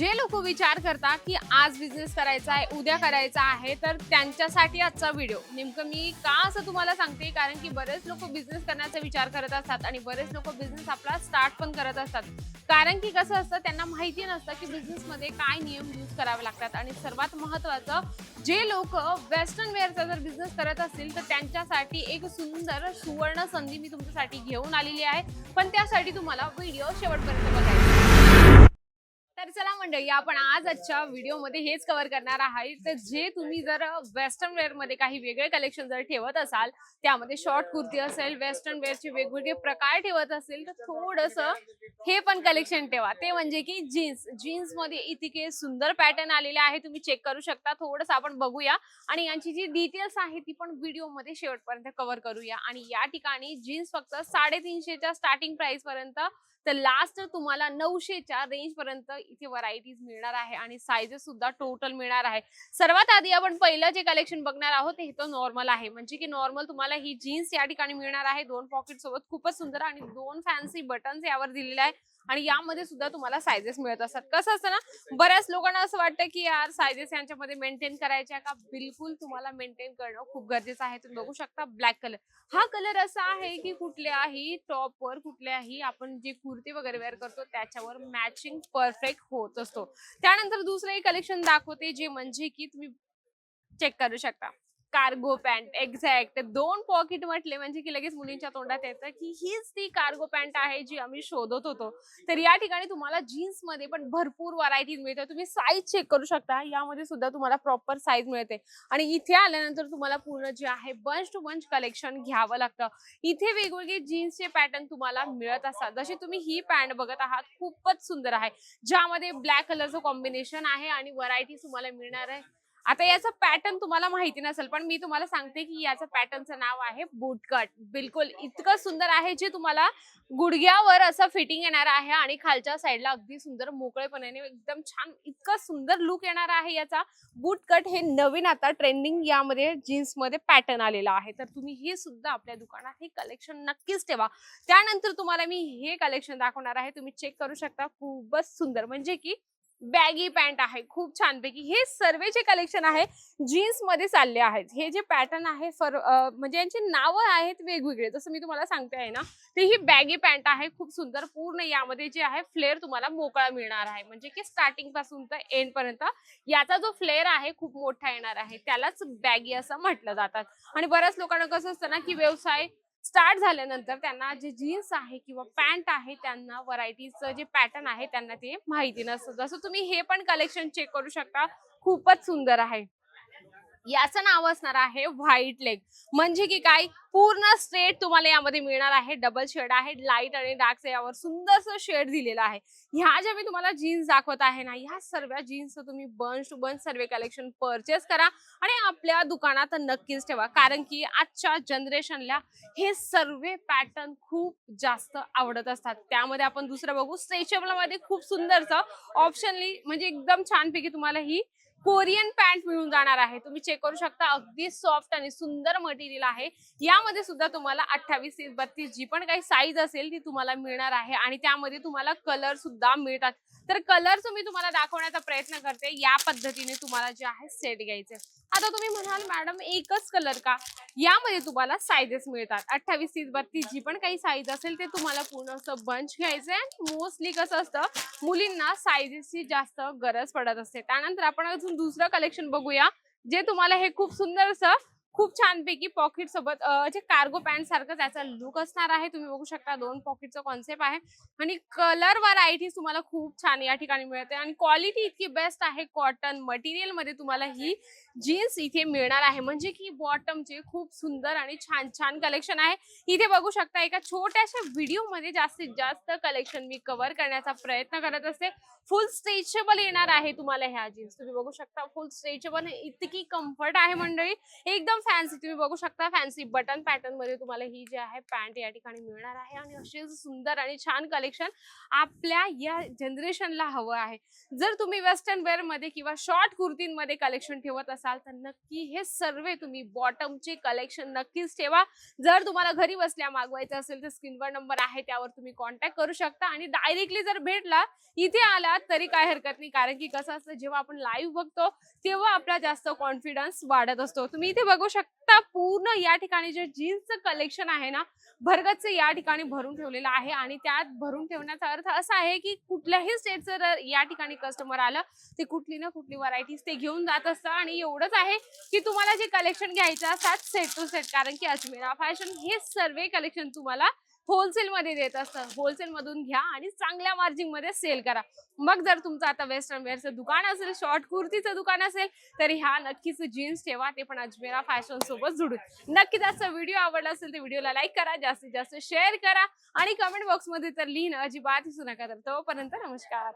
जे लोक विचार करतात की आज बिझनेस करायचा आहे उद्या करायचा आहे तर त्यांच्यासाठी आजचा व्हिडिओ नेमकं मी का असं तुम्हाला सांगते? कारण की बरेच लोक बिझनेस करण्याचा विचार करत असतात आणि बरेच लोक बिझनेस आपला स्टार्ट पण करत असतात. कारण की कसं असतं त्यांना माहिती नसतं की बिझनेसमध्ये काय नियम यूज करावे लागतात. आणि सर्वात महत्त्वाचं जे लोक वेस्टर्न वेअरचा जर बिझनेस करत असतील तर त्यांच्यासाठी एक सुंदर सुवर्ण संधी मी तुमच्यासाठी घेऊन आलेली आहे. पण त्यासाठी तुम्हाला व्हिडिओ शेवटपर्यंत बघायचा तर चला मंडळी आपण आज आजच्या व्हिडिओमध्ये हेच कव्हर करणार आहे तर जे तुम्ही जर वेस्टर्न वेअरमध्ये काही वेगळे कलेक्शन जर ठेवत असाल त्यामध्ये शॉर्ट कुर्ती असेल वेस्टर्न वेअरचे वेगवेगळे प्रकार ठेवत असेल तर थोडस हे पण कलेक्शन ठेवा. ते म्हणजे की जीन्स जीन्समध्ये इतके सुंदर पॅटर्न आलेले आहे तुम्ही चेक करू शकता. थोडस आपण बघूया. आणि यांची जी डिटेल्स आहे ती पण व्हिडिओमध्ये शेवटपर्यंत कव्हर करूया. आणि या ठिकाणी जीन्स फक्त साडेतीनशेच्या स्टार्टिंग प्राइस पर्यंत तर लास्ट तुम्हाला नऊशेच्या रेंज पर्यंत इथे व्हरायटीज मिळणार आहे आणि साईजेस सुद्धा टोटल मिळणार आहे. सर्वात आधी आपण पहिलं जे कलेक्शन बघणार आहोत ते तर नॉर्मल आहे. म्हणजे की नॉर्मल तुम्हाला ही जीन्स या ठिकाणी मिळणार आहे. दोन पॉकेट सोबत खूपच सुंदर आणि दोन फॅन्सी बटन्स यावर दिलेले आहे. आणि यामध्ये सुद्धा तुम्हाला सायझेस मिळत असतात. कसं असतं ना बऱ्याच लोकांना असं वाटतं की यार सायझेस यांच्यामध्ये मेंटेन करायचे का? बिलकुल तुम्हाला मेंटेन करणं खूप गरजेचं आहे. तुम्ही बघू शकता ब्लॅक कलर हा कलर असा आहे की कुठल्याही टॉपवर कुठल्याही आपण जे कुर्ती वगैरे वेअर करतो त्याच्यावर मॅचिंग परफेक्ट होत असतो. त्यानंतर दुसरं एक कलेक्शन दाखवते जे म्हणजे की तुम्ही चेक करू शकता. कार्गो पॅन्ट एक्झॅक्ट दोन पॉकेट म्हटले म्हणजे की लगेच मुलींच्या तोंडात येतं की हीच ती कार्गो पॅन्ट आहे जी आम्ही शोधत होतो. तर या ठिकाणी तुम्हाला जीन्समध्ये पण भरपूर व्हरायटी मिळते. तुम्ही साईज चेक करू शकता. यामध्ये सुद्धा तुम्हाला प्रॉपर साईज मिळते. आणि इथे आल्यानंतर तुम्हाला पूर्ण जे आहे बंच टू बंच कलेक्शन घ्यावं लागतं. इथे वेगवेगळे जीन्सचे पॅटर्न तुम्हाला मिळत असतात. जशी तुम्ही ही पॅन्ट बघत आहात खूपच सुंदर आहे. ज्यामध्ये ब्लॅक कलरचं कॉम्बिनेशन आहे आणि व्हरायटी तुम्हाला मिळणार आहे. आता याचं पॅटर्न तुम्हाला माहिती नसेल पण मी तुम्हाला सांगते की याचं पॅटर्नचं नाव आहे बूटकट बिलकुल इतकं सुंदर आहे जे तुम्हाला गुडघ्यावर असं फिटिंग येणार आहे आणि खालच्या साईडला अगदी सुंदर मोकळेपणाने एकदम छान इतकं सुंदर लुक येणार आहे याचा. बूटकट हे नवीन आता ट्रेंडिंग यामध्ये जीन्समध्ये पॅटर्न आलेला आहे. तर तुम्ही हे सुद्धा आपल्या दुकानात हे कलेक्शन नक्कीच ठेवा. त्यानंतर तुम्हाला मी हे कलेक्शन दाखवणार आहे. तुम्ही चेक करू शकता. खूपच सुंदर. म्हणजे की बॅगी पॅन्ट आहे खूप छानपैकी. हे सर्वेचे कलेक्शन आहे जीन्समध्ये चालले आहेत. हे जे पॅटर्न आहे फर म्हणजे यांची नावं आहेत वेगवेगळे. जसं मी तुम्हाला सांगते आहे ना ते ही बॅगी पॅन्ट आहे खूप सुंदर. पूर्ण यामध्ये जे आहे फ्लेअर तुम्हाला मोकळा मिळणार आहे. म्हणजे की स्टार्टिंगपासून तर एंड पर्यंत याचा जो फ्लेअर आहे खूप मोठा येणार आहे. त्यालाच बॅगी असं म्हटलं जातात आणि बऱ्याच लोकांना कसं असतं ना की व्यवसाय स्टार्ट झाल्यानंतर त्यांना जे जीन्स आहे किंवा पॅन्ट आहे त्यांना व्हरायटीचं जे पॅटर्न आहे त्यांना ते माहिती नसतं. जसं तुम्ही हे पण कलेक्शन चेक करू शकता खूपच सुंदर आहे. याचं नाव असणार आहे व्हाईट लेग म्हणजे की काय? पूर्ण स्ट्रेट तुम्हाला यामध्ये मिळणार आहे. डबल शेड आहे लाइट आणि डार्क यावर सुंदरसं शेड दिलेला आहे. ह्या ज्या मी तुम्हाला जीन्स दाखवत आहे ना ह्या सर्व जीन्स तुम्ही बंच टू बंच सर्व कलेक्शन परचेस करा आणि आपल्या दुकानात नक्कीच ठेवा. कारण की आजच्या जनरेशनला हे सर्व पॅटर्न खूप जास्त आवडत असतात. त्यामध्ये आपण दुसरं बघू. स्ट्रेचेबलमध्ये खूप सुंदरचं ऑप्शनली म्हणजे एकदम छानपैकी तुम्हाला ही कोरियन पॅन्ट मिळून जाणार आहे. तुम्ही चेक करू शकता. अगदी सॉफ्ट आणि सुंदर मटेरियल आहे. यामध्ये सुद्धा तुम्हाला अठ्ठावीस ते बत्तीस जी पण काही साईज असेल ती तुम्हाला मिळणार आहे. आणि त्यामध्ये तुम्हाला कलर सुद्धा मिळतात. तर कलर मी तुम्हाला दाखवण्याचा प्रयत्न करते. या पद्धतीने तुम्हाला जे आहे सेट घ्यायचे. आता तुम्ही म्हणाल मॅडम एकच कलर का? यामध्ये तुम्हाला साईजेस मिळतात. अठ्ठावीस तीस बत्तीस जी पण काही साईज असेल ते तुम्हाला पूर्ण असं बंच घ्यायचंय. मोस्टली कसं असतं मुलींना साईजेसची जास्त गरज पडत असते. त्यानंतर आपण अजून दुसरं कलेक्शन बघूया जे तुम्हाला हे खूप सुंदर असं खूप छानपैकी पॉकेट सोबत जे कार्गो पॅन्ट सारखं त्याचा लुक असणार आहे. तुम्ही बघू शकता दोन पॉकेटचा कॉन्सेप्ट आहे. आणि कलर व्हरायटी तुम्हाला खूप छान या ठिकाणी मिळते. आणि क्वालिटी इतकी बेस्ट आहे कॉटन मटेरियलमध्ये तुम्हाला ही जीन्स इथे मिळणार आहे. म्हणजे की बॉटमचे खूप सुंदर आणि छान छान कलेक्शन आहे. इथे बघू शकता एका छोट्याशा व्हिडिओमध्ये जास्तीत जास्त कलेक्शन मी कव्हर करण्याचा प्रयत्न करत असते. फुल स्ट्रेचेबल येणार आहे तुम्हाला ह्या जीन्स तुम्ही बघू शकता फुल स्ट्रेचेबल इतकी कम्फर्ट आहे मंडळी. एकदम फॅन्सी तुम्ही बघू शकता फॅन्सी बटन पॅटर्नमध्ये तुम्हाला ही जी आहे पॅन्ट या ठिकाणी मिळणार आहे. आणि असे सुंदर आणि छान कलेक्शन आपल्या या जनरेशनला हवं आहे. जर तुम्ही वेस्टर्न वेअरमध्ये किंवा शॉर्ट कुर्तींमध्ये कलेक्शन ठेवत असाल तर नक्की हे सर्व तुम्ही बॉटमचे कलेक्शन नक्कीच ठेवा. जर तुम्हाला घरी बसल्या मागवायचं असेल तर स्क्रीनवर नंबर आहे त्यावर तुम्ही कॉन्टॅक्ट करू शकता. आणि डायरेक्टली जर भेटला इथे आलात तरी काय हरकत नाही. कारण की कसं असतं जेव्हा आपण लाईव्ह बघतो तेव्हा आपला जास्त कॉन्फिडन्स वाढत असतो. तुम्ही इथे बघू शकता. पूर्ण या ठिकाणी जे जीन्सचं कलेक्शन आहे ना भरगतचं या ठिकाणी भरून ठेवलेलं आहे. आणि त्यात भरून ठेवण्याचा अर्थ असा आहे की कुठल्याही स्टेटचं जर या ठिकाणी कस्टमर आलं ते कुठली ना कुठली व्हरायटीज ते घेऊन जात असतं. आणि एवढंच आहे की तुम्हाला जे कलेक्शन घ्यायचं असतात सेट टू सेट कारण की अजमेरा फॅशन हे सर्व कलेक्शन तुम्हाला होलसेल मध्ये देत असतं. होलसेल मधून घ्या आणि चांगल्या मार्जिनमध्ये सेल करा. मग जर तुमचं आता वेस्टर्न वेअरचं दुकान असेल शॉर्ट कुर्तीचं दुकान असेल तर ह्या नक्कीच जीन्स ठेवा. ते पण अजमेरा फॅशन सोबत जुडून. नक्कीच आजचा व्हिडिओ आवडला असेल तर व्हिडिओला लाईक करा जास्तीत जास्त शेअर करा आणि कमेंट बॉक्समध्ये तर लिहिणं अजिबात विसरू नका. तर तोपर्यंत नमस्कार.